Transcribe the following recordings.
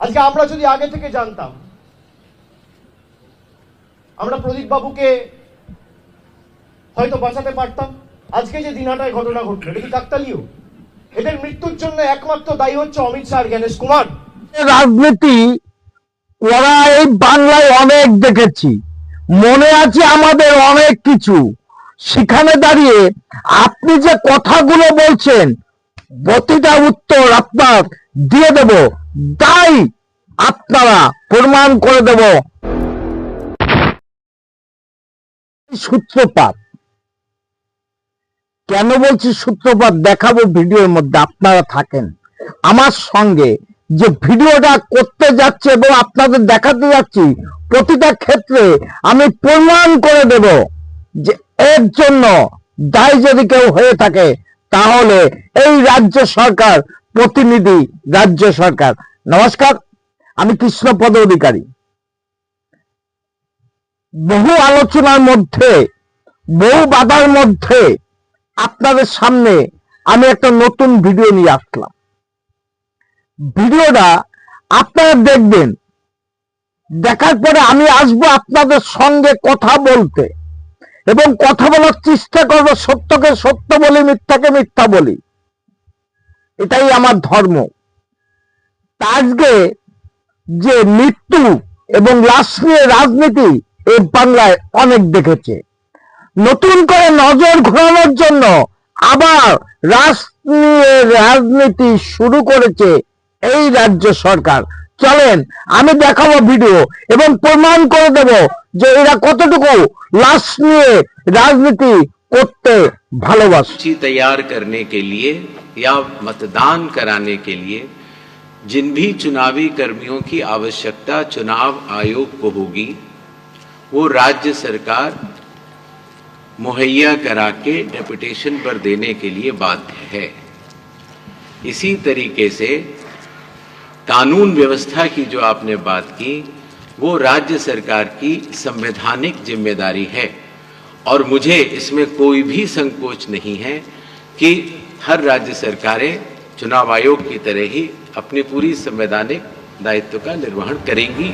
আজকে আমরা যদি আগে থেকে জানতাম, আমরা প্রদীপ বাবুকে হয়তো বাঁচাতে পারতাম। আজকে যে দিনাটায় ঘটনা ঘটলো, এটা কি কাকতালীয়? এদের মৃত্যুর জন্য একমাত্র দায়ী হচ্ছে অমিত শাহ জ্ঞানেশ কুমার। রাজনীতি, ওরা এই বাংলায় অনেক দেখেছি। মনে আছে আমাদের অনেক কিছু। সেখানে দাঁড়িয়ে আপনি যে কথাগুলো বলছেন প্রতিটা উত্তর আপনার দিয়ে দেব। তাই আপনারা প্রমাণ করে দেব। সূত্রপাত। কেন বলছি সূত্রপাত দেখাবো ভিডিওর মধ্যে, আপনারা থাকেন। আমার সঙ্গে যে ভিডিওটা করতে যাচ্ছে এবং আপনাদের দেখাতে যাচ্ছি, প্রতিটা ক্ষেত্রে আমি প্রমাণ করে দেব যে এর জন্য দায় যদি কেউ হয়ে থাকে, তাহলে এই রাজ্য সরকার প্রতিনিধি রাজ্য সরকার। নমস্কার, আমি কৃষ্ণপদ অধিকারী বহু আলোচনার মধ্যে, বহু বাধার মধ্যে আপনাদের সামনে আমি একটা নতুন ভিডিও নিয়ে আসলাম। ভিডিওটা আপনারা দেখবেন। দেখার পরে আমি আসব আপনাদের সঙ্গে কথা বলতে। এবং কথা বলার চেষ্টা করব সত্যকে সত্য বলি, মিথ্যাকে মিথ্যা বলি। এটাই আমার ধর্ম। আজকে যে মৃত্যু এবং লাশ নিয়ে রাজনীতি এই বাংলায় অনেক দেখেছে। নতুন করে নজর ঘোরানোর জন্য আবার নিয়ে রাজনীতি শুরু করেছে এই রাজ্য সরকার। চলেন, আমি দেখাবো ভিডিও এবং প্রমাণ করে দেব যে এরা কতটুকু লাশ নিয়ে রাজনীতি করতে ভালোবাসে सूची तैयार करने के लिए या मतदान कराने के लिए जिन भी चुनावी कर्मियों की आवश्यकता चुनाव आयोग को होगी वो राज्य सरकार मुहैया करा के डेपुटेशन पर देने के लिए बाध्य है इसी तरीके से कानून व्यवस्था की जो आपने बात की वो राज्य सरकार की संवैधानिक जिम्मेदारी है और मुझे इसमें कोई भी संकोच नहीं है कि हर राज्य सरकारें चुनाव आयोग की तरह ही अपनी पूरी संवैधानिक दायित्व का निर्वहन करेंगी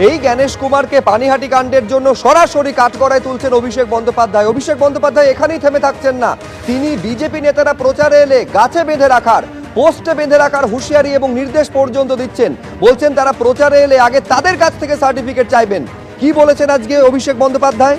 এই জ্ঞানেশ কুমারকে পানিহাটি কাণ্ডের জন্য সরাসরি কাঠগড়ায় তুলছেন অভিষেক বন্দ্যোপাধ্যায় অভিষেক বন্দ্যোপাধ্যায় এখানেই থেমে থাকছেন না তিনি বিজেপি নেতারা প্রচারে এলে গাছে বেঁধে রাখার পোস্টে বেঁধে রাখার হুঁশিয়ারি এবং নির্দেশ পর্যন্ত দিচ্ছেন বলছেন তারা প্রচারে এলে আগে তাদের কাছ থেকে সার্টিফিকেট চাইবেন কি বলেছেন আজকে অভিষেক বন্দ্যোপাধ্যায়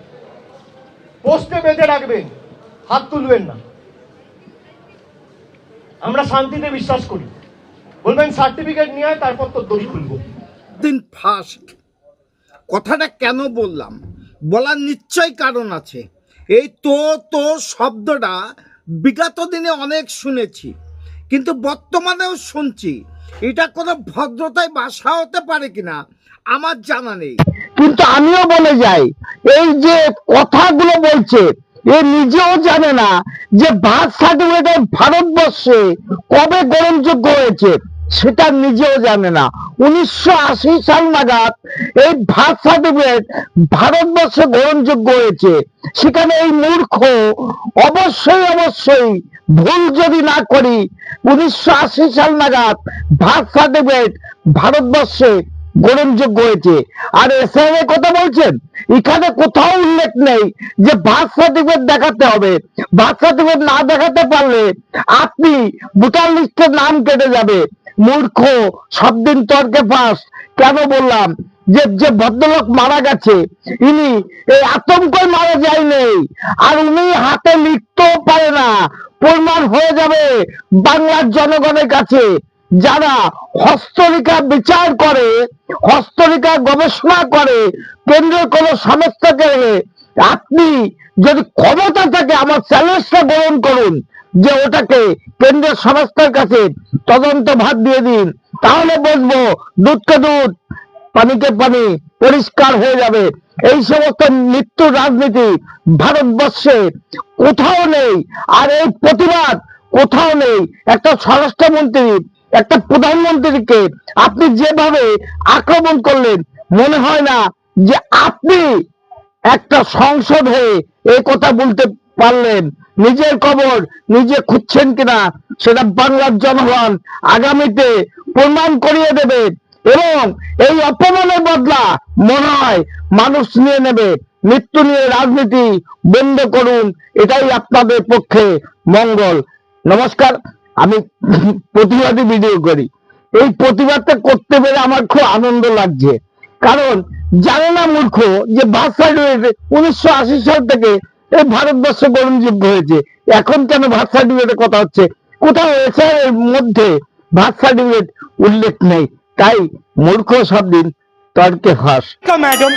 পোস্টে বেঁধে রাখবেন, হাত তুলবেন না। আমরা শান্তিতে বিশ্বাস করি। বলবেন সার্টিফিকেট নিয়ে তারপর তোর দড়ি খুলবো দিন ফার্স্ট কথাটা কেন বললাম? বলার নিশ্চয় কারণ আছে। এই তো তো শব্দটা বিগত দিনে অনেক শুনেছি, কিন্তু বর্তমানেও শুনছি। এটা কোনো ভদ্রতায় বাসা হতে পারে কিনা, আমার জানা নেই। কিন্তু আমিও বলে যাই, এই যে কথাগুলো বলছে, এ নিজেও জানে না যে বার্থ সার্টিফিকেট ভারতবর্ষে কবে গ্রহণযোগ্য হয়েছে, সেটা নিজেও জানে না। উনিশশো আশি সাল নাগাদ এই বার্থ সার্টিফিকেট ভারতবর্ষে গ্রহণযোগ্য হয়েছে। সেখানে এই মূর্খ অবশ্যই অবশ্যই ভুল যদি না করি, উনিশশো আশি সাল নাগাদ বার্থ সার্টিফিকেট ভারতবর্ষে গ্রহণযোগ্য হয়েছে। আর এসআইএ কথা বলছেন? এখানে কোথাও উল্লেখ নেই যে বার্থ সার্টিফিকেট দেখাতে হবে। বার্থ সার্টিফিকেট না দেখাতে পারলে আপনি ভোটার লিস্টের নাম কেটে যাবে। মূর্খ সব দিন তর্কে ফাঁস। কেন বললাম? যে যে ভদ্রলোক মারা গেছে, ইনি এই আতঙ্কই মারা যায় নেই আর উনি হাতে লিখতেও পারে না। প্রমাণ হয়ে যাবে বাংলার জনগণের কাছে। যারা হস্তরিকা বিচার করে হস্তরিকা গবেষণা করে, কেন্দ্রের কোন সংস্থাকে আপনি যদি ক্ষমতা থাকে আমার চ্যালেঞ্জটা গ্রহণ করুন, যে ওটাকে কেন্দ্রের সংস্থার কাছে তদন্ত ভাত দিয়ে দিন, তাহলে বসবো দুধকে দুধ, পানিকে পানি পরিষ্কার হয়ে যাবে। এই সমস্ত মৃত্যু রাজনীতি ভারতবর্ষে কোথাও নেই, আর এই প্রতিবাদ কোথাও নেই। একটা স্বরাষ্ট্রমন্ত্রী একটা প্রধানমন্ত্রীকে আপনি যেভাবে আক্রমণ করলেন, মনে হয় না যে আপনি একটা সংসদ হয়ে এই কথা বলতে পারলেন। নিজের কবর নিজে খুঁজছেন কিনা, সেটা বাংলার জনগণ আগামীতে প্রমাণ করিয়ে দেবে এবং এই অপমানের বদলা মনে হয় মানুষ নিয়ে নেবে। মৃত্যু নিয়ে রাজনীতি বন্ধ করুন, এটাই আপনাদের পক্ষে মঙ্গল। নমস্কার। আমি প্রতিবাদী ভিডিও করি। এই প্রতিবাদটা করতে পেরে আমার খুব আনন্দ লাগছে। কারণ জানে না মূর্খ যে বার্থ সার্টিফিকেট উনিশশো আশি সাল থেকে এই ভারতবর্ষ গ্রহণযোগ্য হয়েছে। এখন কেন বার্থ সার্টিফিকেটের কথা হচ্ছে? কোথাও এসআইয়ের মধ্যে বার্থ সার্টিফিকেট উল্লেখ নেই। তাই মূর্খ সব দিন তর্কে ফাঁস। Madam.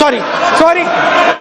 Sorry sorry.